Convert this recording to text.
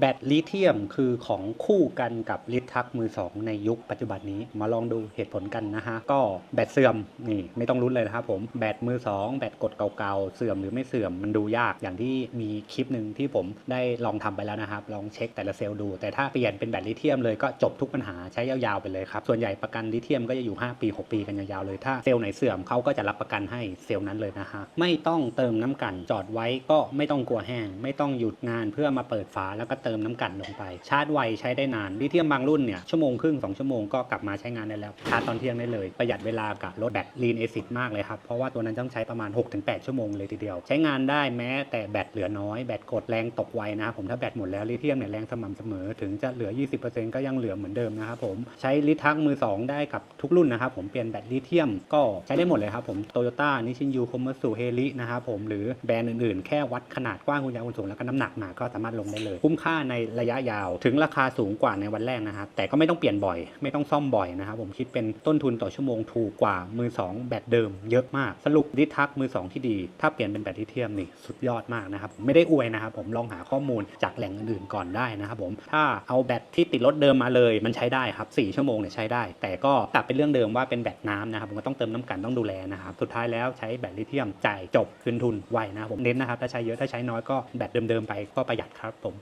แบตลิเธียมคือของคู่กันกับลิทักมือ 2 ในยุคปัจจุบันนี้มาลองดูเหตุผลกันนะฮะ ก็แบตเสื่อมนี่ไม่ต้องรุ้นเลยนะครับผมแบตมือ 2 แบตกดเก่าๆ เสื่อมหรือไม่เสื่อมมันดูยากอย่างที่มีคลิปหนึ่งที่ผมได้ลองทำไปแล้วนะครับ ลองเช็คแต่ละเซลล์ดู แต่ถ้าเปลี่ยนเป็นแบตลิเธียมเลยก็จบทุกปัญหาใช้ยาวๆไปเลยครับ ส่วนใหญ่ประกันลิเธียมก็จะอยู่ 5 ปี 6 ปีกันยาวๆเลยถ้าเซลล์ไหนเสื่อมเขาก็จะรับประกันให้เซลล์นั้นเลยนะฮะไม่ต้องเติมน้ำกันจอดไว้ก็ไม่ต้องกลัวแห้งไม่ต้องหยุดงานเพื่อมาเปิดฝาแล้วก็เติมน้ำกันลงไป ชาร์จไวใช้ได้นานลิเธียมบางรุ่นเนี่ยชั่วโมงครึ่งสองชั่วโมงก็กลับมาใช้งานได้แล้วชาร์จตอนเที่ยงได้เลย ประหยัดเวลากับลดแบตลีนเอซิดมากเลยครับเพราะว่าตัวนั้นต้องใช้ประมาณ 6-8 ชั่วโมงเลยทีเดียว ใช้งานได้แม้แต่แบตเหลือน้อยแบตกดแรงตกไวนะครับผมถ้าแบตหมดแล้วลิเธียมเนี่ยแรงสม่ำเสมอถึงจะเหลือ 20%ก็ยังเหลือเหมือนเดิมนะครับผมใช้ลิทักมือ 2 ได้กับทุกรุ่นนะครับผมเปลี่ยนแบตลิเธียมก็ใช้ได้หมดเลยครับผมโตโยต้านิชินยูคอมเมอร์สูเฮลินะครับผมหรือแบรนด์อื่นๆ แค่วัดขนาดกว้างคุณยาวคุณสูงแล้วก็น้ำหนักมาก็สามารถลงได้เลยคุ้มค่าในระยะยาว ถึงราคาสูงกว่าในวันแรกนะครับแต่ก็ไม่ต้องเปลี่ยนบ่อย ไม่ต้องซ่อมบ่อยนะครับผมคิดเป็นต้นทุนต่อชั่วโมงถูกกว่ามือ 2 แบตเดิมเยอะมาก สรุปลิทักมือ 2 ที่ดี ถ้าเปลี่ยนเป็นแบตลิเธียมนี่สุดยอดมากนะครับผมไม่ได้อวยนะครับผมลองหาข้อมูลจากแหล่งอื่นๆก่อนได้นะครับผมถ้าเอาแบตที่ติดรถเดิมมาเลย มันใช้ได้ครับ4ชั่วโมงเนี่ยใช้ได้ แต่ก็กลับเป็นเรื่องเดิมว่าเป็นแบตน้ำนะครับผมก็ต้องเติมน้ำกันต้องดูแลนะครับสุดท้ายแล้วใช้แบตลิเธียมจ่ายจบคืนทุนไวนะครับผมเน้นนะครับถ้าใช้เยอะถ้าใช้น้อยก็แบตเดิมๆไปก็ประหยัดครับผม